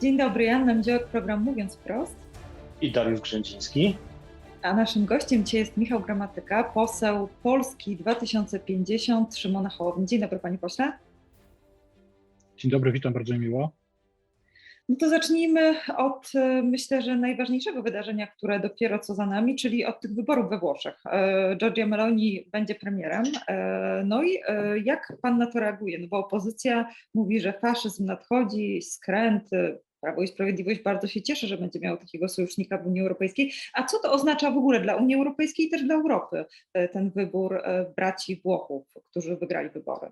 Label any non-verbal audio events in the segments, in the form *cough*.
Dzień dobry, Janna Mdziołek, program Mówiąc Wprost. I Dariusz Grzędziński. A naszym gościem dzisiaj jest Michał Gramatyka, poseł Polski 2050 Szymona Hołowni. Dzień dobry panie pośle. Dzień dobry, witam bardzo miło. No to zacznijmy od e, myślę, że najważniejszego wydarzenia, które dopiero co za nami, czyli od tych wyborów we Włoszech. E, Giorgia Meloni będzie premierem. E, No i jak pan na to reaguje? No bo opozycja mówi, że faszyzm nadchodzi, skręt, Prawo i Sprawiedliwość bardzo się cieszy, że będzie miało takiego sojusznika w Unii Europejskiej. A co to oznacza w ogóle dla Unii Europejskiej i też dla Europy, ten wybór braci Włochów, którzy wygrali wybory?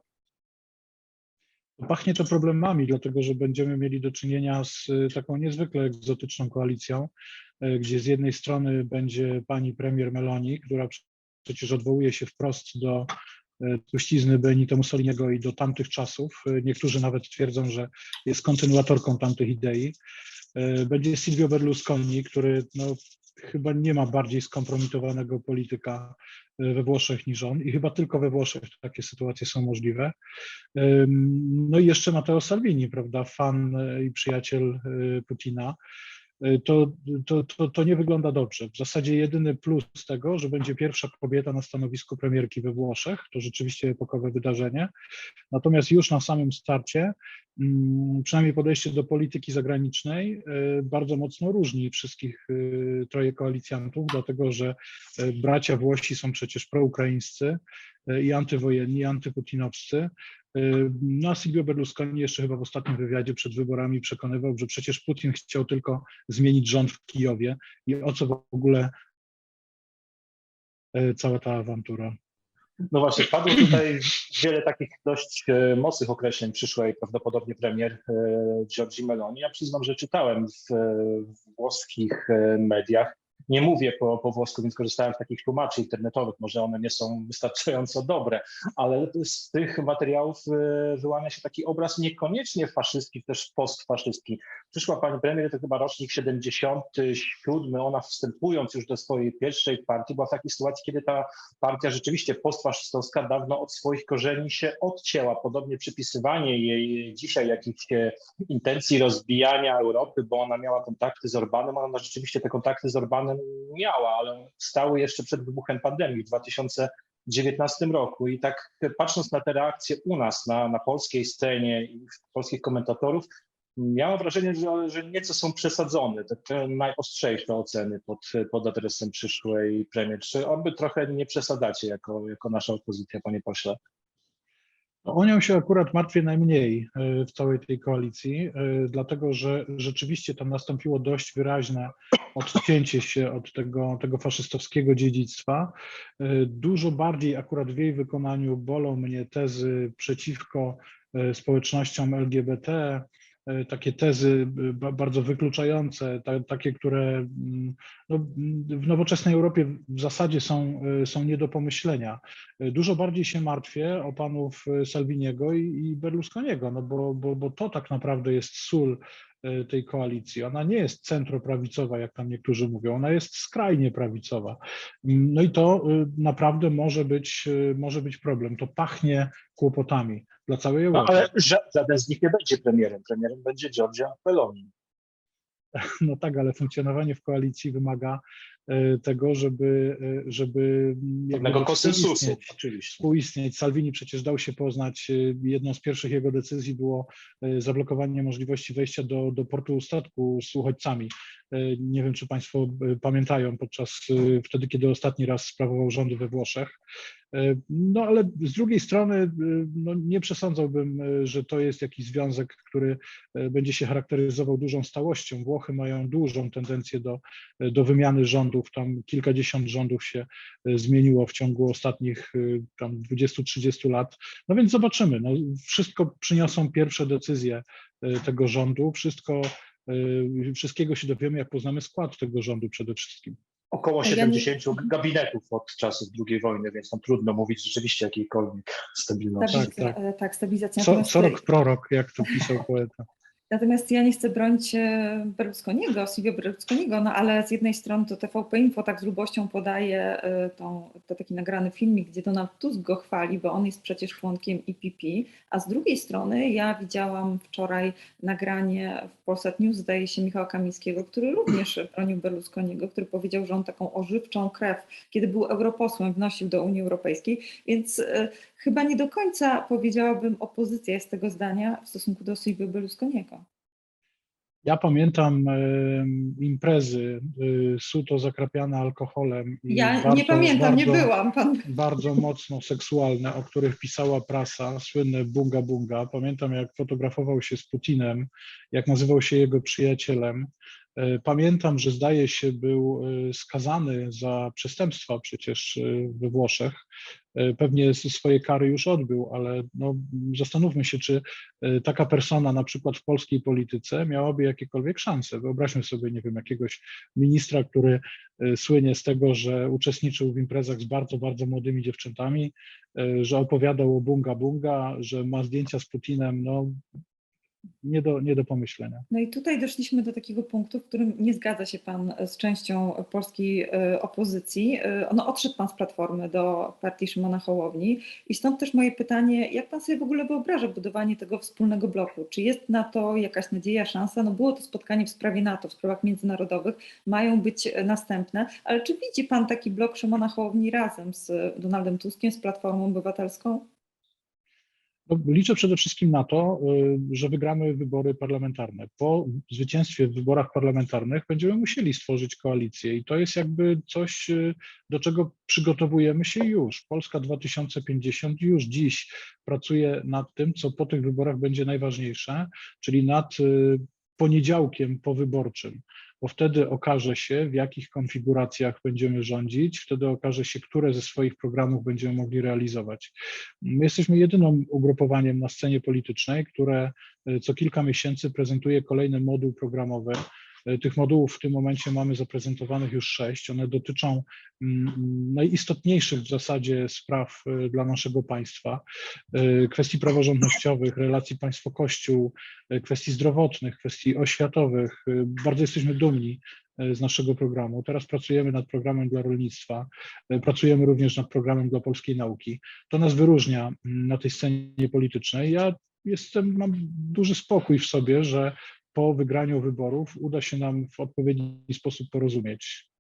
Pachnie to problemami, dlatego że będziemy mieli do czynienia z taką niezwykle egzotyczną koalicją, gdzie z jednej strony będzie pani premier Meloni, która przecież odwołuje się wprost do truścizny Benito Mussoliniego i do tamtych czasów. Niektórzy nawet twierdzą, że jest kontynuatorką tamtych idei. Będzie Silvio Berlusconi, który no, chyba nie ma bardziej skompromitowanego polityka we Włoszech niż on i chyba tylko we Włoszech takie sytuacje są możliwe. No i jeszcze Matteo Salvini, prawda, fan i przyjaciel Putina. To, to, to, to nie wygląda dobrze. W zasadzie jedyny plus tego, że będzie pierwsza kobieta na stanowisku premierki we Włoszech, to rzeczywiście epokowe wydarzenie. Natomiast już na samym starcie, przynajmniej podejście do polityki zagranicznej bardzo mocno różni wszystkich troje koalicjantów, dlatego że bracia Włosi są przecież proukraińscy i antywojenni, i antyputinowscy. No a Silvio Berlusconi jeszcze chyba w ostatnim wywiadzie przed wyborami przekonywał, że przecież Putin chciał tylko zmienić rząd w Kijowie i o co w ogóle cała ta awantura. No właśnie, padło tutaj wiele takich dość mocnych określeń przyszłej prawdopodobnie premier Giorgi Meloni. Ja przyznam, że czytałem w włoskich mediach nie mówię po, po włosku, więc korzystałem z takich tłumaczy internetowych. Może one nie są wystarczająco dobre, ale z tych materiałów wyłania się taki obraz niekoniecznie faszystski, też postfaszystki. Przyszła pani premier, to chyba rocznik 77. Ona wstępując już do swojej pierwszej partii, była w takiej sytuacji, kiedy ta partia rzeczywiście postfaszystowska dawno od swoich korzeni się odcięła. Podobnie przypisywanie jej dzisiaj jakichś intencji rozbijania Europy, bo ona miała kontakty z Orbanem, ona rzeczywiście te kontakty z Orbanem miała, ale stały jeszcze przed wybuchem pandemii w 2019 roku. I tak patrząc na te reakcje u nas, na, na polskiej scenie i polskich komentatorów, miałem wrażenie, że, że nieco są przesadzone, te, te najostrzejsze oceny pod, pod adresem przyszłej premier. Czy oby trochę nie przesadzacie jako, jako nasza opozycja, panie pośle? No, o nią się akurat martwię najmniej w całej tej koalicji, dlatego że rzeczywiście tam nastąpiło dość wyraźne odcięcie się od tego, tego faszystowskiego dziedzictwa. Dużo bardziej akurat w jej wykonaniu bolą mnie tezy przeciwko społecznościom LGBT, takie tezy bardzo wykluczające, takie, które no, w nowoczesnej Europie w zasadzie są, są nie do pomyślenia. Dużo bardziej się martwię o panów Salviniego i, i Berlusconiego, no bo, bo, bo to tak naprawdę jest sól tej koalicji. Ona nie jest centroprawicowa, jak tam niektórzy mówią, ona jest skrajnie prawicowa. No i to naprawdę może być, może być problem. To pachnie kłopotami dla całej Europy. No, ale żaden z nich nie będzie premierem. Premierem będzie Giorgia Meloni. *laughs* No tak, ale funkcjonowanie w koalicji wymaga tego, żeby, żeby pewnego konsensusu, współistnieć, oczywiście. współistnieć. Salvini przecież dał się poznać. Jedną z pierwszych jego decyzji było zablokowanie możliwości wejścia do, do portu statku z uchodźcami. Nie wiem, czy Państwo pamiętają podczas wtedy, kiedy ostatni raz sprawował rządy we Włoszech. No ale z drugiej strony no, nie przesądzałbym, że to jest jakiś związek, który będzie się charakteryzował dużą stałością. Włochy mają dużą tendencję do, do wymiany rządów. Tam kilkadziesiąt rządów się zmieniło w ciągu ostatnich tam 20-30 lat. No więc zobaczymy. No, wszystko przyniosą pierwsze decyzje tego rządu. Wszystko, wszystkiego się dowiemy, jak poznamy skład tego rządu przede wszystkim około 70 gabinetów od czasów II wojny, więc tam trudno mówić rzeczywiście jakiejkolwiek stabilności. Tak, tak. tak stabilizacja. Co, co rok prorok, jak to pisał poeta. Natomiast ja nie chcę bronić e, Berlusconiego, Silvio Berlusconiego, no ale z jednej strony to TVP Info tak z lubością podaje e, tą, to taki nagrany filmik, gdzie Donald Tusk go chwali, bo on jest przecież członkiem IPP, a z drugiej strony ja widziałam wczoraj nagranie w Polsat News, zdaje się, Michała Kamińskiego, który również bronił Berlusconiego, który powiedział, że on taką ożywczą krew, kiedy był europosłem, wnosił do Unii Europejskiej, więc e, chyba nie do końca powiedziałabym opozycja jest tego zdania w stosunku do Silvio Berlusconiego. Ja pamiętam em, imprezy y, suto zakrapiane alkoholem. Ja bardzo, nie pamiętam, nie bardzo- byłam. Pan... bardzo mocno seksualne, o których pisała prasa, słynne bunga bunga. Pamiętam, jak fotografował się z Putinem, jak nazywał się jego przyjacielem. E, Pamiętam, że zdaje się był e, skazany za przestępstwa przecież e, we Włoszech. Pewnie swoje kary już odbył, ale no, zastanówmy się, czy taka persona na przykład w polskiej polityce miałaby jakiekolwiek szanse. Wyobraźmy sobie, nie wiem, jakiegoś ministra, który słynie z tego, że uczestniczył w imprezach z bardzo, bardzo młodymi dziewczętami, że opowiadał o bunga bunga, że ma zdjęcia z Putinem, no nie do, nie do pomyślenia. No i tutaj doszliśmy do takiego punktu, w którym nie zgadza się Pan z częścią polskiej e, opozycji. E, No, odszedł Pan z Platformy do partii Szymona Hołowni i stąd też moje pytanie, jak Pan sobie w ogóle wyobraża budowanie tego wspólnego bloku? Czy jest na to jakaś nadzieja, szansa? No było to spotkanie w sprawie NATO, w sprawach międzynarodowych, mają być następne, ale czy widzi Pan taki blok Szymona Hołowni razem z Donaldem Tuskiem, z Platformą Obywatelską? No, liczę przede wszystkim na to, y, że wygramy wybory parlamentarne. Po zwycięstwie w wyborach parlamentarnych będziemy musieli stworzyć koalicję i to jest jakby coś, y, do czego przygotowujemy się już. Polska 2050 już dziś pracuje nad tym, co po tych wyborach będzie najważniejsze, czyli nad y, poniedziałkiem powyborczym, bo wtedy okaże się, w jakich konfiguracjach będziemy rządzić, wtedy okaże się, które ze swoich programów będziemy mogli realizować. My jesteśmy jedynym ugrupowaniem na scenie politycznej, które e, co kilka miesięcy prezentuje kolejny moduł programowy. E, Tych modułów w tym momencie mamy zaprezentowanych już sześć. One dotyczą mm, najistotniejszych w zasadzie spraw e, dla naszego państwa, e, kwestii praworządnościowych, relacji państwo-kościół, kwestii zdrowotnych, kwestii oświatowych. Bardzo jesteśmy dumni z naszego programu. Teraz pracujemy nad programem dla rolnictwa, pracujemy również nad programem dla polskiej nauki. To nas wyróżnia mm, na tej scenie politycznej. Ja jestem, mam duży spokój w sobie, że po wygraniu wyborów uda się nam w odpowiedni sposób porozumieć.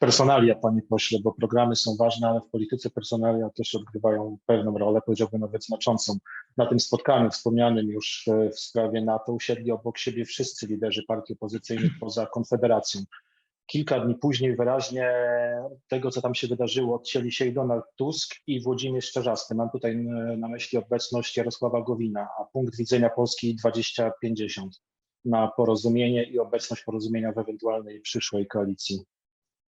Personalia, panie pośle, bo programy są ważne, ale w polityce personalia też odgrywają pewną rolę, powiedziałbym nawet znaczącą. Na tym spotkaniu wspomnianym już e, w sprawie NATO usiedli obok siebie wszyscy liderzy partii opozycyjnych poza Konfederacją. Kilka dni później wyraźnie tego, co tam się wydarzyło, odcięli się i Donald Tusk i Włodzimierz Czarzasty. Mam tutaj e, na myśli obecność Jarosława Gowina, a punkt widzenia Polski 2050 na porozumienie i obecność porozumienia w ewentualnej przyszłej koalicji.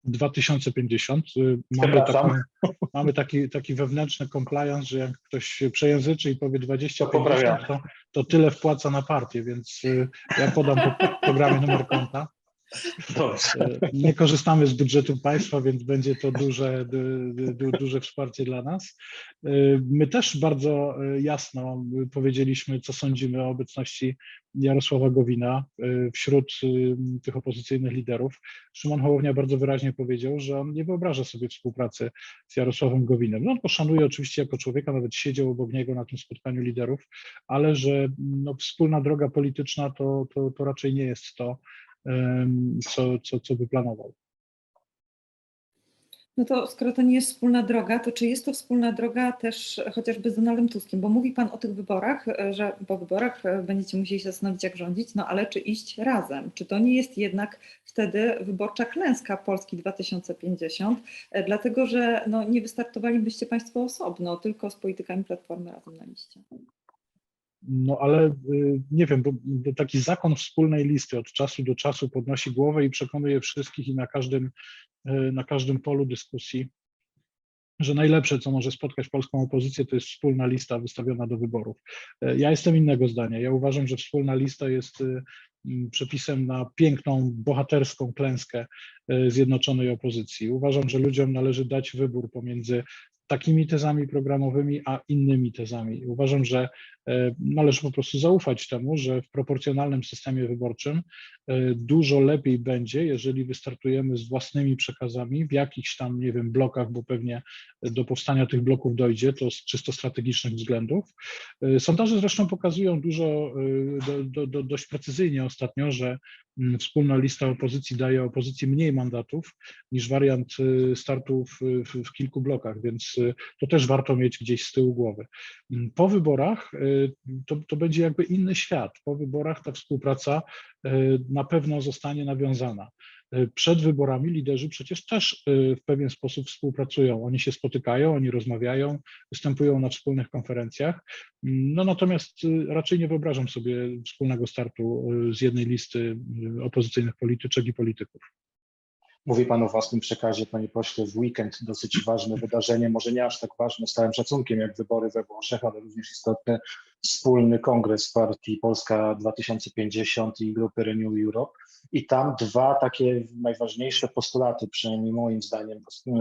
2050 y, mamy, taką, *laughs* mamy taki, taki wewnętrzny compliance, że jak ktoś przejęzyczy i powie 2050, poprawiamy. to, to tyle wpłaca na partię, więc y, ja podam po programie numer konta. Nie korzystamy z budżetu państwa, więc będzie to duże, du, du, duże wsparcie dla nas. My też bardzo jasno powiedzieliśmy, co sądzimy o obecności Jarosława Gowina wśród tych opozycyjnych liderów. Szymon Hołownia bardzo wyraźnie powiedział, że on nie wyobraża sobie współpracy z Jarosławem Gowinem. No on go szanuje oczywiście jako człowieka, nawet siedział obok niego na tym spotkaniu liderów, ale że no, wspólna droga polityczna to, to, to raczej nie jest to, co, co, co by planował. No to skoro to nie jest wspólna droga, to czy jest to wspólna droga też chociażby z Donaldem Tuskiem? Bo mówi Pan o tych wyborach, e, że po wyborach e, będziecie musieli się zastanowić, jak rządzić, no ale czy iść razem? Czy to nie jest jednak wtedy wyborcza klęska Polski 2050? E, Dlatego, że no, nie wystartowalibyście Państwo osobno, tylko z politykami Platformy razem na liście. No ale y, nie wiem, bo taki zakon wspólnej listy od czasu do czasu podnosi głowę i przekonuje wszystkich i na każdym, y, na każdym polu dyskusji, że najlepsze, co może spotkać polską opozycję, to jest wspólna lista wystawiona do wyborów. Y, Ja jestem innego zdania. Ja uważam, że wspólna lista jest mm, przepisem na piękną, bohaterską klęskę zjednoczonej opozycji. Uważam, że ludziom należy dać wybór pomiędzy takimi tezami programowymi, a innymi tezami. Uważam, że E, Należy po prostu zaufać temu, że w proporcjonalnym systemie wyborczym e, dużo lepiej będzie, jeżeli wystartujemy z własnymi przekazami w jakichś tam, nie wiem, blokach, bo pewnie do powstania tych bloków dojdzie, to z czysto strategicznych względów. E, Sondaże zresztą pokazują dużo, do, do, do, dość precyzyjnie ostatnio, że wspólna lista opozycji daje opozycji mniej mandatów niż wariant e, startu w, w, w kilku blokach, więc e, to też warto mieć gdzieś z tyłu głowy. Mm, Po wyborach to, to będzie jakby inny świat. Po wyborach ta współpraca na pewno zostanie nawiązana. E, Przed wyborami liderzy przecież też e, w pewien sposób współpracują. Oni się spotykają, oni rozmawiają, występują na wspólnych konferencjach. Mm, No natomiast e, raczej nie wyobrażam sobie wspólnego startu z jednej listy opozycyjnych polityczek i polityków. Mówi Pan o własnym przekazie, Panie Pośle, w weekend dosyć ważne wydarzenie, może nie aż tak ważne z całym szacunkiem jak wybory we Włoszech, ale również istotny wspólny kongres partii Polska 2050 i grupy Renew Europe. I tam dwa takie najważniejsze postulaty, przynajmniej moim zdaniem, e,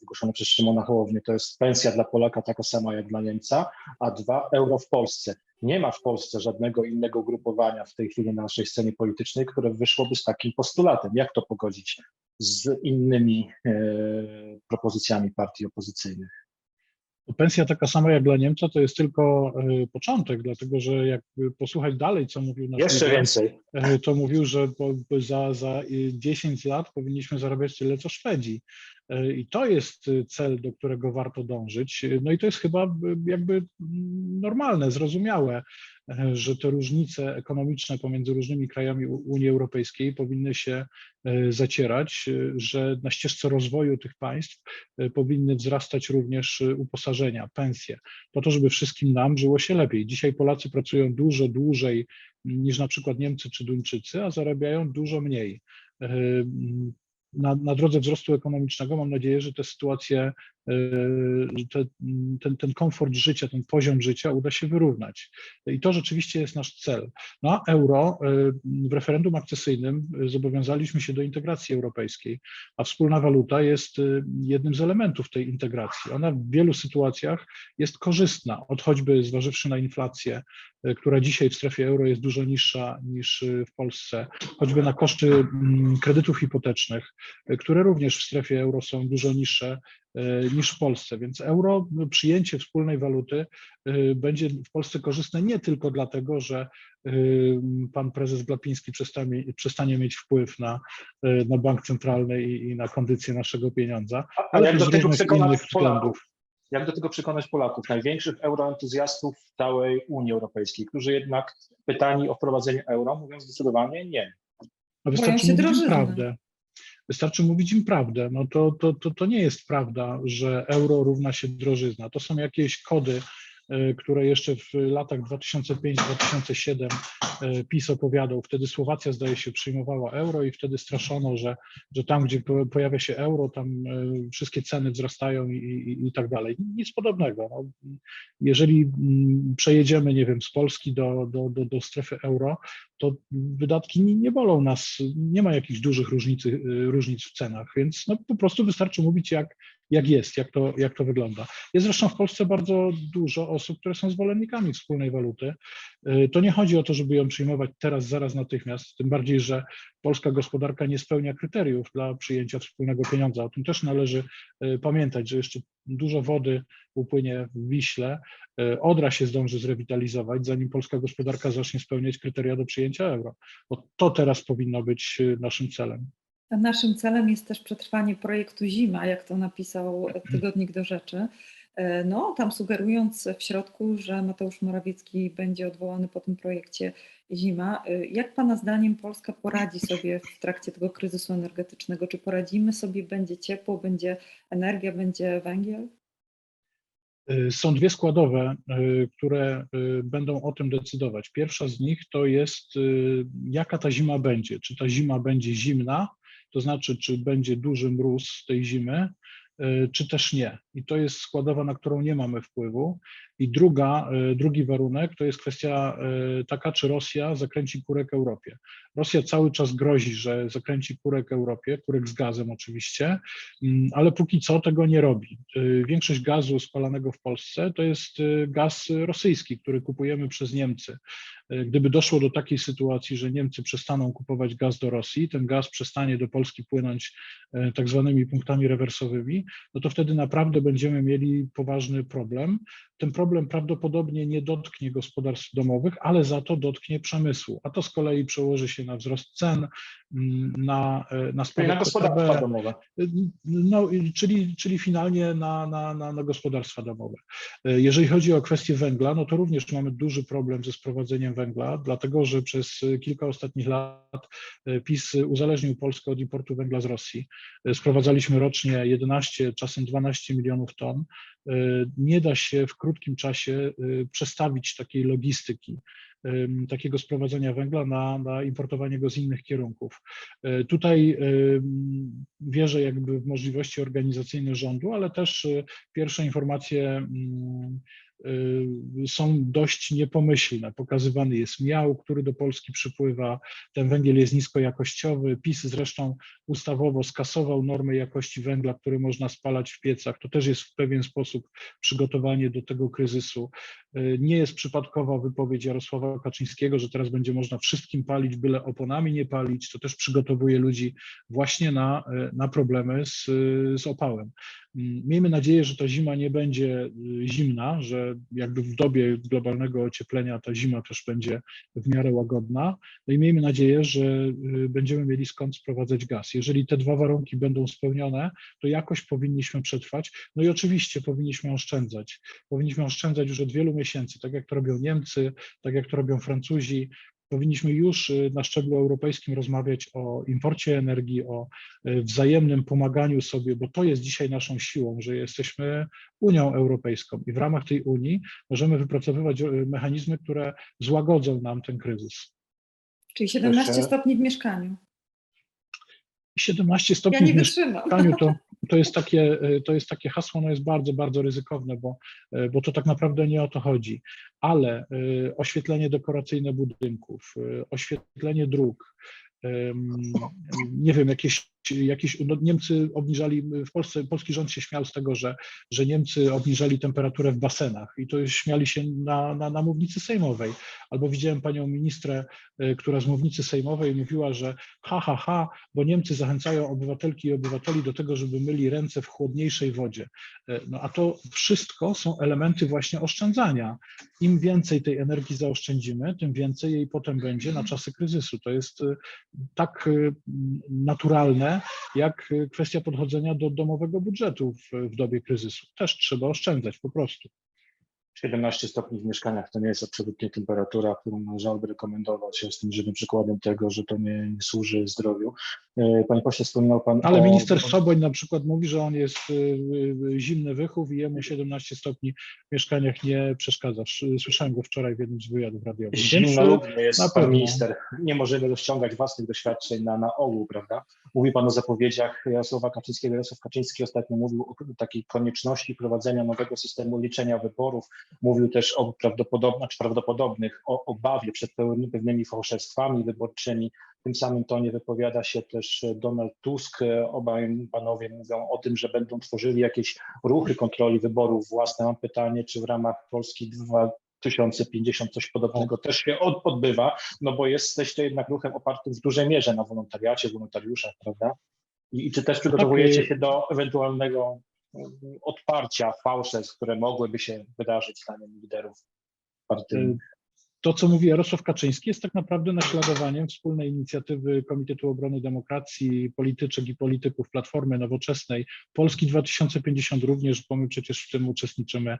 wygłoszone przez Szymona Hołownię, to jest pensja dla Polaka taka sama jak dla Niemca, a dwa euro w Polsce. Nie ma w Polsce żadnego innego ugrupowania w tej chwili na naszej scenie politycznej, które wyszłoby z takim postulatem. Jak to pogodzić z innymi e, propozycjami partii opozycyjnych? Pensja taka sama jak dla Niemca to jest tylko e, początek, dlatego że jak posłuchać dalej, co mówił nasz Jeszcze więcej. E, to mówił, że za, za y, 10 lat powinniśmy zarabiać tyle, co Szwedzi. E, I to jest y, cel, do którego warto dążyć. No i to jest chyba y, jakby mm, normalne, zrozumiałe, e, że te różnice ekonomiczne pomiędzy różnymi krajami Unii Europejskiej powinny się e, zacierać, że na ścieżce rozwoju tych państw powinny wzrastać również uposażenia, pensje, po to, żeby wszystkim nam żyło się lepiej. Dzisiaj Polacy pracują dużo dłużej niż na przykład Niemcy czy Duńczycy, a zarabiają dużo mniej. Na, na drodze wzrostu ekonomicznego mam nadzieję, że te sytuacje, e, te, ten, ten komfort życia, ten poziom życia uda się wyrównać. I to rzeczywiście jest nasz cel. No a euro e, w referendum akcesyjnym zobowiązaliśmy się do integracji europejskiej, a wspólna waluta jest e, jednym z elementów tej integracji. Ona w wielu sytuacjach jest korzystna, od choćby zważywszy na inflację, która dzisiaj w strefie euro jest dużo niższa niż e, w Polsce, choćby na koszty mm, kredytów hipotecznych, e, które również w strefie euro są dużo niższe e, niż w Polsce. Więc euro, no, przyjęcie wspólnej waluty e, będzie w Polsce korzystne nie tylko dlatego, że e, pan prezes Glapiński przestanie, przestanie mieć wpływ na, e, na bank centralny i, i na kondycję naszego pieniądza, Ale ale jak też do tego innych względów. Jak do tego przekonać Polaków, największych euroentuzjastów całej Unii Europejskiej, którzy jednak pytani o wprowadzenie euro mówią zdecydowanie nie. No wystarczy się mówić im prawdę. Wystarczy mówić im prawdę. No to, to, to, to nie jest prawda, że euro równa się drożyzna. To są jakieś kody, które jeszcze w latach 2005-2007 e, PiS opowiadał. Wtedy Słowacja, zdaje się, przyjmowała euro i wtedy straszono, że, że tam, gdzie po- pojawia się euro, tam e, wszystkie ceny wzrastają i, i, i tak dalej. Nic podobnego. No, jeżeli mm, przejedziemy, nie wiem, z Polski do, do, do, do strefy euro, to wydatki nie, nie bolą nas, nie ma jakichś dużych różnicy, różnic w cenach, więc no, po prostu wystarczy mówić jak, jak jest, jak to, jak to wygląda. Jest zresztą w Polsce bardzo dużo osób, które są zwolennikami wspólnej waluty. Y, To nie chodzi o to, żeby ją przyjmować teraz, zaraz, natychmiast, tym bardziej, że polska gospodarka nie spełnia kryteriów dla przyjęcia wspólnego pieniądza. O tym też należy y, pamiętać, że jeszcze dużo wody upłynie w Wiśle, E, Odra się zdąży zrewitalizować, zanim polska gospodarka zacznie spełniać kryteria do przyjęcia euro. Bo to teraz powinno być naszym celem. Naszym celem jest też przetrwanie projektu Zima, jak to napisał tygodnik do rzeczy. E, No, tam sugerując w środku, że Mateusz Morawiecki będzie odwołany po tym projekcie Zima. E, Jak Pana zdaniem Polska poradzi sobie w trakcie tego kryzysu energetycznego? Czy poradzimy sobie, będzie ciepło, będzie energia, będzie węgiel? E, Są dwie składowe, które będą o tym decydować. Pierwsza z nich to jest, jaka ta zima będzie. Czy ta zima będzie zimna, to znaczy, czy będzie duży mróz tej zimy, e, czy też nie. I to jest składowa, na którą nie mamy wpływu. I druga, e, drugi warunek to jest kwestia e, taka, czy Rosja zakręci kurek Europie. Rosja cały czas grozi, że zakręci kurek Europie, kurek z gazem oczywiście, mm, ale póki co tego nie robi. E, Większość gazu spalanego w Polsce to jest gaz rosyjski, który kupujemy przez Niemcy. Gdyby doszło do takiej sytuacji, że Niemcy przestaną kupować gaz do Rosji, ten gaz przestanie do Polski płynąć tak zwanymi punktami rewersowymi, no to wtedy naprawdę będziemy mieli poważny problem. Ten problem prawdopodobnie nie dotknie gospodarstw domowych, ale za to dotknie przemysłu, a to z kolei przełoży się na wzrost cen, mm, na, na Czyli spadek na gospodarstwa domowe. no, czyli, czyli finalnie na, na, na, na gospodarstwa domowe. E, Jeżeli chodzi o kwestię węgla, no to również mamy duży problem ze sprowadzeniem węgla, dlatego że przez kilka ostatnich lat e, PiS uzależnił Polskę od importu węgla z Rosji. E, Sprowadzaliśmy rocznie 11, czasem 12 milionów ton. E, Nie da się w krótkim czasie e, przestawić takiej logistyki em, takiego sprowadzenia węgla na, na importowanie go z innych kierunków. E, Tutaj wierzę jakby w możliwości organizacyjne rządu, ale też e, pierwsze informacje mm, są dość niepomyślne. Pokazywany jest miał, który do Polski przypływa, ten węgiel jest niskojakościowy. PiS zresztą ustawowo skasował normy jakości węgla, który można spalać w piecach. To też jest w pewien sposób przygotowanie do tego kryzysu. Y, Nie jest przypadkowa wypowiedź Jarosława Kaczyńskiego, że teraz będzie można wszystkim palić, byle oponami nie palić. To też przygotowuje ludzi właśnie na, y, na problemy z, z opałem. Mm, Miejmy nadzieję, że ta zima nie będzie y, zimna, że jakby w dobie globalnego ocieplenia ta zima też będzie w miarę łagodna. No i miejmy nadzieję, że y, będziemy mieli skąd sprowadzać gaz. Jeżeli te dwa warunki będą spełnione, to jakoś powinniśmy przetrwać. No i oczywiście powinniśmy oszczędzać. Powinniśmy oszczędzać już od wielu miesięcy, tak jak to robią Niemcy, tak jak to robią Francuzi. Powinniśmy już y, na szczeblu europejskim rozmawiać o imporcie energii, o y, wzajemnym pomaganiu sobie, bo to jest dzisiaj naszą siłą, że jesteśmy Unią Europejską i w ramach tej Unii możemy wypracowywać y, mechanizmy, które złagodzą nam ten kryzys. Czyli 17 Proszę. stopni w mieszkaniu. 17 Ja stopni nie w mieszkaniu to, *laughs* to, jest takie, y, to jest takie hasło, no jest bardzo, bardzo ryzykowne, bo, y, bo to tak naprawdę nie o to chodzi. Ale y, oświetlenie dekoracyjne budynków, oświetlenie dróg, nie wiem, jakieś, jakieś no Niemcy obniżali, w Polsce, polski rząd się śmiał z tego, że, że Niemcy obniżali temperaturę w basenach i to śmiali się na, na, na mównicy sejmowej. Albo widziałem panią ministrę, y, która z mównicy sejmowej mówiła, że ha, ha, ha, bo Niemcy zachęcają obywatelki i obywateli do tego, żeby myli ręce w chłodniejszej wodzie. E, No a to wszystko są elementy właśnie oszczędzania. Im więcej tej energii zaoszczędzimy, tym więcej jej potem będzie na czasy kryzysu. To jest y, tak y, jak y, kwestia podchodzenia do domowego budżetu w, w dobie kryzysu. Też trzeba oszczędzać po prostu. 17 stopni w mieszkaniach to nie jest absolutnie temperatura, którą należałoby rekomendować. Ja Jestem żywym przykładem tego, że to nie, służy zdrowiu. E, Panie pośle, wspominał Pan Ale o... minister Soboń na przykład mówi, że on jest y, y, zimny wychów i jemu 17 stopni w mieszkaniach nie przeszkadza. Sz- Słyszałem go wczoraj w jednym z wywiadów radiowych. Zimnolubny jest na pan minister. Nie możemy rozciągać własnych doświadczeń na, na ogół, prawda? Mówi pan o zapowiedziach Jarosława Kaczyńskiego. Jarosław Kaczyński ostatnio mówił o takiej konieczności prowadzenia nowego systemu liczenia wyborów. Mówił też o prawdopodobnych, czy prawdopodobnych o obawie przed pewnymi fałszerstwami wyborczymi. W tym samym tonie wypowiada się też Donald Tusk. Obaj panowie mówią o tym, że będą tworzyli jakieś ruchy kontroli wyborów własne. Mam pytanie, czy w ramach Polski 2050 coś podobnego też się od, odbywa, no bo jesteś to jednak ruchem opartym w dużej mierze na wolontariacie, wolontariuszach, prawda? I, i czy też przygotowujecie Tak, się do ewentualnego odparcia fałszerstw, które mogłyby się wydarzyć zdaniem liderów partyjnych? to, co mówi Jarosław Kaczyński, jest tak naprawdę naśladowaniem wspólnej inicjatywy Komitetu Obrony Demokracji, polityczek i polityków Platformy Nowoczesnej, Polski 2050 również, bo my przecież w tym uczestniczymy.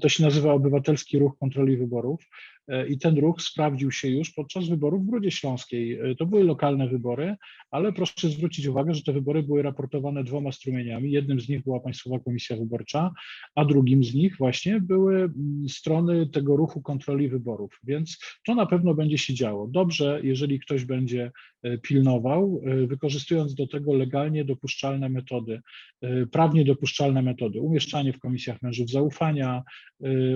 To się nazywa Obywatelski Ruch Kontroli Wyborów. E, I ten ruch sprawdził się już podczas wyborów w Brudzie Śląskiej. E, To były lokalne wybory, ale proszę zwrócić uwagę, że te wybory były raportowane dwoma strumieniami. Jednym z nich była Państwowa Komisja Wyborcza, a drugim z nich właśnie były mm, strony tego ruchu kontroli wyborów. Więc to na pewno będzie się działo. Dobrze, jeżeli ktoś będzie e, pilnował, wykorzystując do tego legalnie dopuszczalne metody, prawnie dopuszczalne metody, umieszczanie w komisjach mężów zaufania,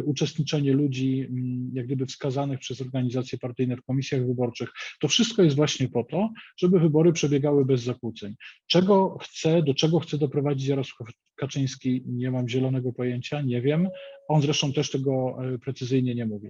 uczestniczenie ludzi mm, jak gdyby wskazanych przez organizacje partyjne w komisjach wyborczych. To wszystko jest właśnie po to, żeby wybory przebiegały bez zakłóceń. Czego chce, do czego chce doprowadzić Jarosław Kaczyński, nie mam zielonego pojęcia, nie wiem. On zresztą też tego e, precyzyjnie nie mówi.